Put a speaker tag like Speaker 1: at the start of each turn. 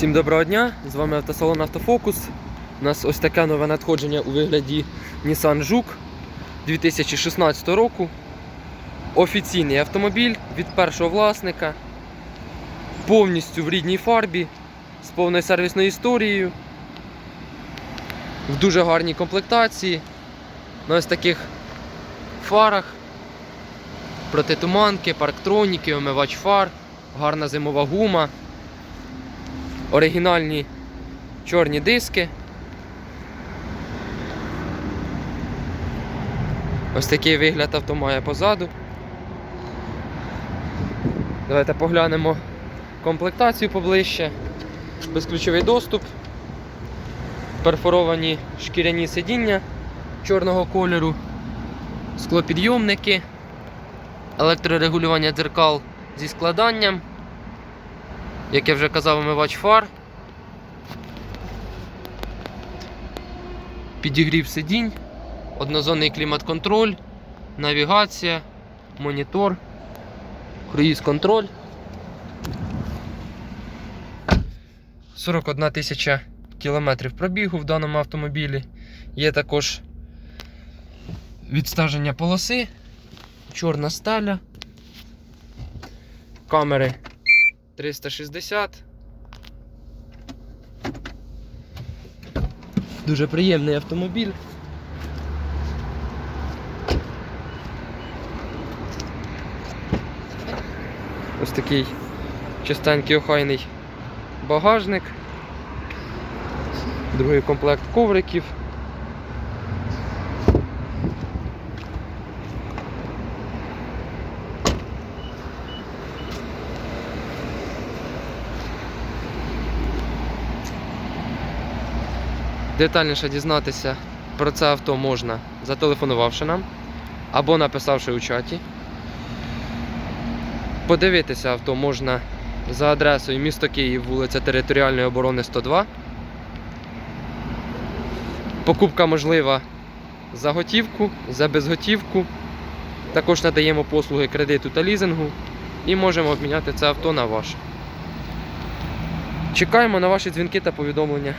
Speaker 1: Всім доброго дня! З вами автосалон Автофокус. У нас ось таке нове надходження у вигляді Nissan Juke 2016 року. Офіційний автомобіль від першого власника. Повністю в рідній фарбі, з повною сервісною історією. В дуже гарній комплектації. На ось таких фарах. Протитуманки, парктроніки, омивач фар, гарна зимова гума оригінальні чорні диски. Ось такий вигляд авто має позаду. Давайте поглянемо комплектацію поближче. Безключовий доступ, перфоровані шкіряні сидіння чорного кольору, склопідйомники, електрорегулювання дзеркал зі складанням. Як я вже казав, омивач фар. Підігрів сидінь, однозонний клімат-контроль, навігація, монітор, круїз-контроль. 41 тисяча кілометрів пробігу в даному автомобілі. Є також відстеження полоси, чорна стеля, камери 360. Дуже приємний автомобіль. Ось такий чистенький охайний багажник. Другий комплект ковриків. Детальніше дізнатися про це авто можна, зателефонувавши нам або написавши у чаті. Подивитися авто можна за адресою місто Київ, вулиця Територіальної оборони 102. Покупка можлива за готівку, за безготівку. Також надаємо послуги кредиту та лізингу і можемо обміняти це авто на ваше. Чекаємо на ваші дзвінки та повідомлення.